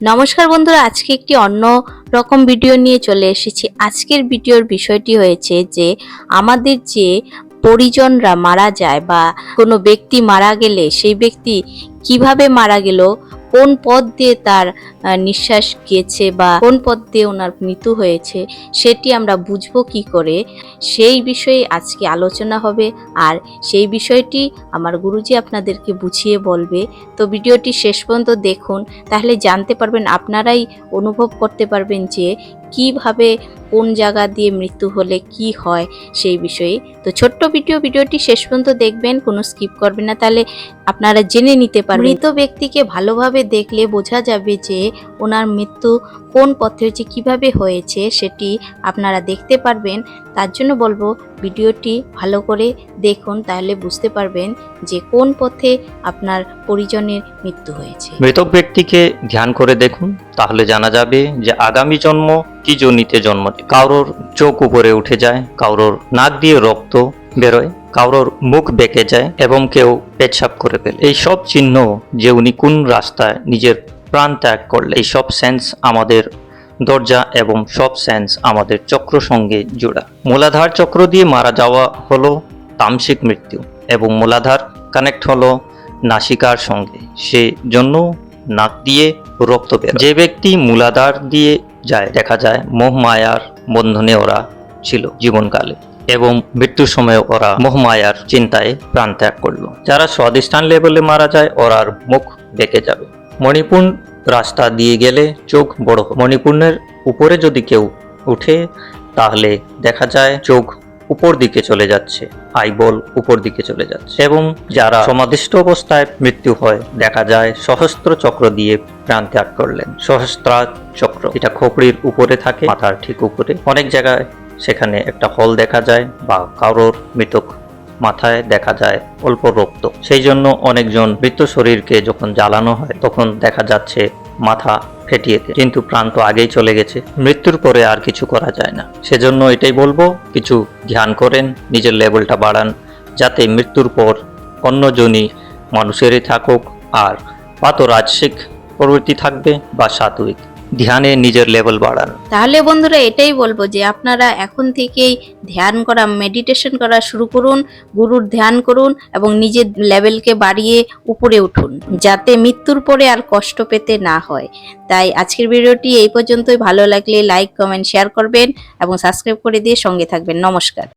নমস্কার বন্ধুরা, আজকে একটি অন্য রকম ভিডিও নিয়ে চলে এসেছি। আজকের ভিডিওর বিষয়টি হয়েছে যে, আমাদের যে পরিজনরা মারা যায় বা কোনো ব্যক্তি মারা গেলে সেই ব্যক্তি কীভাবে মারা গেল, কোন পথ দিয়ে তার নিঃশ্বাস গিয়েছে বা কোন পথ দিয়ে ওনার মৃত্যু হয়েছে, সেটি আমরা বুঝব কি করে, সেই বিষয়ে আজকে আলোচনা হবে। আর সেই বিষয়টি আমার গুরুজি আপনাদেরকে বুঝিয়ে বলবে। তো ভিডিওটি শেষ পর্যন্ত দেখুন। তাহলে জানতে পারবেন, আপনারাই অনুভব করতে পারবেন যে কীভাবে, কোন জায়গা দিয়ে মৃত্যু হলে কি হয় সেই বিষয়ে। তো ছোট্ট ভিডিও, ভিডিওটি শেষ পর্যন্ত দেখবেন, কোনো স্কিপ করবেন না। তাহলে আপনারা জেনে নিতে পারবেন। মৃত ব্যক্তিকে ভালোভাবে দেখলে বোঝা যাবে যে ওনার মৃত্যু কোন পথে হয়েছে কীভাবে হয়েছে সেটি আপনারা দেখতে পারবেন। তার জন্য বলব ভিডিওটি ভালো করে দেখুন তাহলে বুঝতে পারবেন যে কোন পথে আপনার পরিজনের মৃত্যু হয়েছে। মৃতক ব্যক্তিকে ধ্যান করে দেখুন তাহলে জানা যাবে যে আগামী জন্ম কি জনিতে জন্ম। কারোর চোখ উপরে উঠে যায় কারোর নাক দিয়ে রক্ত বেরোয়। কারোর মুখ বেঁকে যায় এবং কেউ পেচ্ছাপ করে ফেলে এই সব চিহ্ন যে উনি কোন রাস্তায় নিজের প্রাণ ত্যাগ করলে, এই সব সেন্স আমাদের দরজা এবং সব সেন্স আমাদের চক্র সঙ্গে জোড়া। মূলাধার চক্র দিয়ে মারা যাওয়া হলো তামসিক মৃত্যু এবং মূলাধার কানেক্ট হলো নাসিকার সঙ্গে। সে জন্য নাক দিয়ে রক্ত বের যে ব্যক্তি মূলাধার দিয়ে যায়, দেখা যায় মোহ মায়ার বন্ধনে ওরা ছিল জীবনকালে। এবং মৃত্যুর সময় ওরা মোহমায়ার চিন্তায় প্রাণ ত্যাগ করল। যারা স্বাধিষ্ঠান লেভেলে মারা যায়, ওরার মুখ বেঁকে যাবে। মণিপুর রাস্তা দিয়ে গেলে চোখ বড়। মণিপুরের উপরে যদি কেউ উঠে, তাহলে দেখা যায় চোখ উপর দিকে চলে যাচ্ছে, আইবল উপর দিকে চলে যাচ্ছে। এবং যারা সমাধিষ্ঠ অবস্থায় মৃত্যু হয়, দেখা যায় সহস্ত্র চক্র দিয়ে প্রাণ ত্যাগ করলেন। সহস্ত্রা চক্র এটা খোপড়ির উপরে থাকে, মাথার ঠিক উপরে। অনেক জায়গায় সেখানে একটা হল দেখা যায় বা কারোর মৃতক মাথায় দেখা যায় অল্প রক্ত। সেই জন্য অনেকজন মৃত শরীরকে যখন জ্বালানো হয়, তখন দেখা যাচ্ছে মাথা ফেটিয়ে কিন্তু প্রাণ তো আগেই চলে গেছে। মৃত্যুর পরে আর কিছু করা যায় না। সেজন্য এটাই বলব, কিছু ধ্যান করেন, নিজের লেভেলটা বাড়ান, যাতে মৃত্যুর পর অন্যজনই মানুষেরই থাকুক আর পাত রাজসিক প্রবৃত্তি থাকবে বা সাত্বিক ধ্যানে নিজের লেভেল বাড়ান। তাহলে বন্ধুরা এটাই বলব যে আপনারা এখন থেকেই ধ্যান করা মেডিটেশন করা শুরু করুন, গুরুর ধ্যান করুন এবং নিজের লেভেলকে বাড়িয়ে উপরে উঠুন, যাতে মৃত্যুর পরে আর কষ্ট পেতে না হয়। তাই আজকের ভিডিওটি এই পর্যন্তই। ভালো লাগলে লাইক কমেন্ট শেয়ার করবেন এবং সাবস্ক্রাইব করে দিয়ে সঙ্গে থাকবেন। নমস্কার।